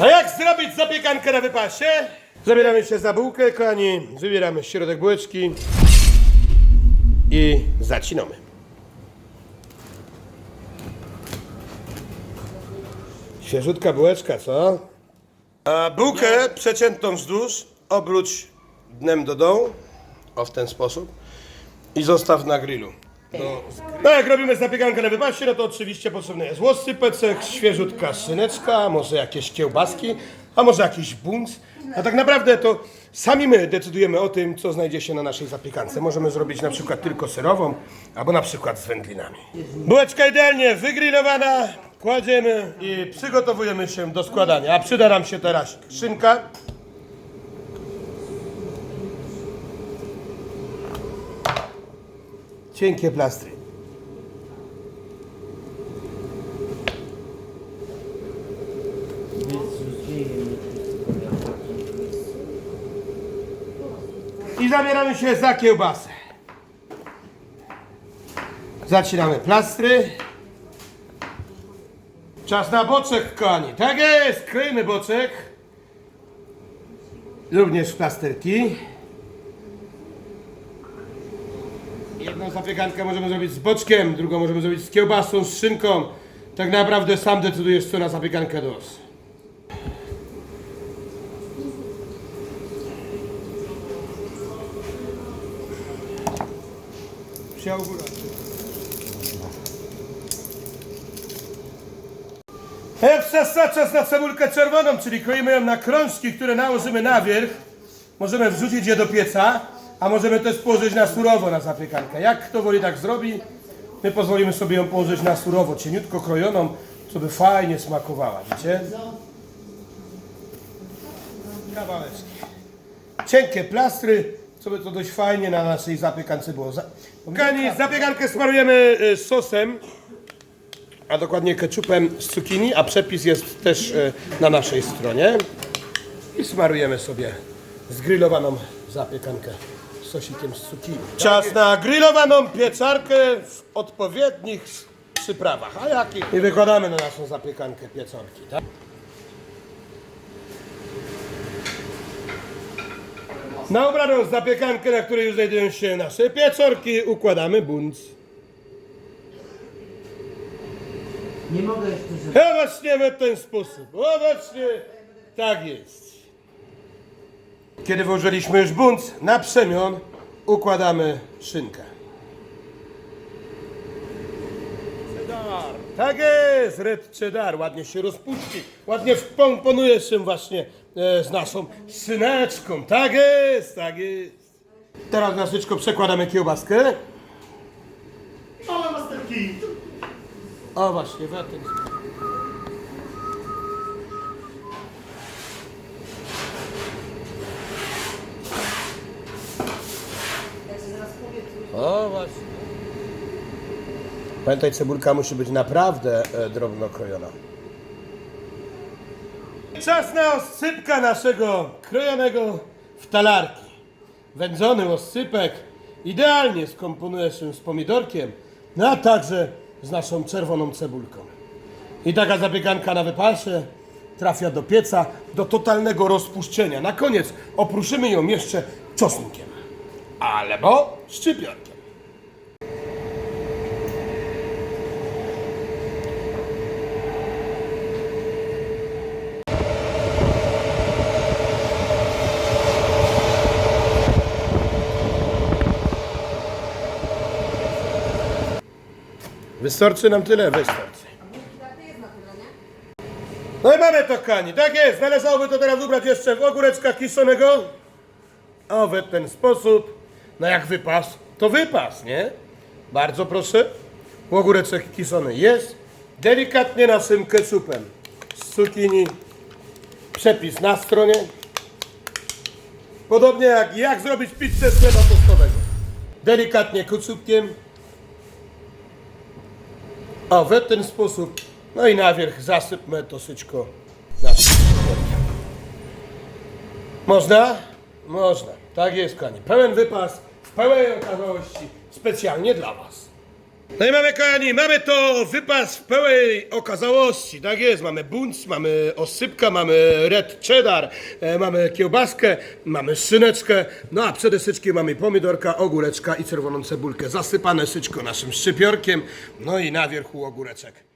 A jak zrobić zapiekankę na wypasie? Zabieramy się za bułkę, kochani, wybieramy środek bułeczki i zacinamy. Świeżutka bułeczka, co? A bułkę przeciętą wzdłuż obróć dnem do dołu, o w ten sposób i zostaw na grillu. No jak robimy zapiekankę na wypasie, no to oczywiście potrzebny jest łosy pecek, świeżutka szyneczka, może jakieś kiełbaski, a może jakiś bunt. A tak naprawdę to sami my decydujemy o tym, co znajdzie się na naszej zapiekance. Możemy zrobić na przykład tylko serową, albo na przykład z wędlinami. Bułeczka idealnie wygrillowana, kładziemy i przygotowujemy się do składania. A przyda nam się teraz szynka, cienkie plastry. I zabieramy się za kiełbasę. Zacinamy plastry. Czas na boczek, kochani. Tak jest, kryjmy boczek. Również plasterki. Jedną zapiekankę możemy zrobić z boczkiem, drugą możemy zrobić z kiełbasą, z szynką. Tak naprawdę sam decydujesz, co na zapiekankę dos. Wsiał góra. A jak przesta czas na cebulkę czerwoną, czyli kroimy ją na krążki, które nałożymy na wierzch. Możemy wrzucić je do pieca, a możemy też położyć na surowo na zapiekankę. Jak kto woli tak zrobi, my pozwolimy sobie ją położyć na surowo, cieniutko krojoną, co by fajnie smakowała, wiecie? Kawałeczki. Cienkie plastry, co by to dość fajnie na naszej zapiekance było. Kochani, zapiekankę smarujemy y, sosem, a dokładnie ketchupem z cukinii, a przepis jest też y, na naszej stronie. I smarujemy sobie zgrillowaną zapiekankę sosikiem z cukinii. Czas na grillowaną pieczarkę w odpowiednich przyprawach. A jakich? I wykładamy na naszą zapiekankę pieczarki, tak? Na ubraną zapiekankę, na której już znajdują się nasze pieczorki, układamy bunt. Nie mogę jeszcze zrobić. Właśnie w ten sposób. O właśnie tak jest. Kiedy włożyliśmy już bunt na przemian, układamy szynkę. Cheddar. Tak jest, red cheddar. Ładnie się rozpuści. Ładnie wkomponuje się właśnie e, z naszą szyneczką. Tak jest, tak jest. Teraz na szyczko przekładamy kiełbaskę. Małe masterki! O właśnie, w ten O właśnie. Pamiętaj, cebulka musi być naprawdę e, drobno krojona. Czas na oscypka naszego krojonego w talarki. Wędzony oscypek idealnie skomponuje się z pomidorkiem, no a także z naszą czerwoną cebulką. I taka zapiekanka na wypasie trafia do pieca do totalnego rozpuszczenia. Na koniec opruszymy ją jeszcze czosnkiem. Albo szczypiorkiem. Wystarczy nam tyle? Wystarczy. No i mamy to kani, tak jest. Należałoby to teraz ubrać jeszcze w ogóreczka kiszonego. O, w ten sposób. No jak wypas, to wypas, nie? Bardzo proszę. Ogóreczek kiszony jest. Delikatnie naszym ketchupem z cukinii. Przepis na stronie. Podobnie jak jak zrobić pizzę z chleba tostowego. Delikatnie ketchupkiem. O, w ten sposób. No i na wierzch zasypmy naszym cukrem. Można? Można. Tak jest, kochani. Pełen wypas w pełnej okazałości specjalnie dla Was. No i mamy kochani, mamy to wypas w pełnej okazałości, tak jest, mamy bunc, mamy osypka, mamy red cheddar, e, mamy kiełbaskę, mamy szyneczkę, no a przede wszystkim mamy pomidorka, ogóreczka i czerwoną cebulkę, zasypane szyczko naszym szczypiorkiem, no i na wierzchu ogóreczek.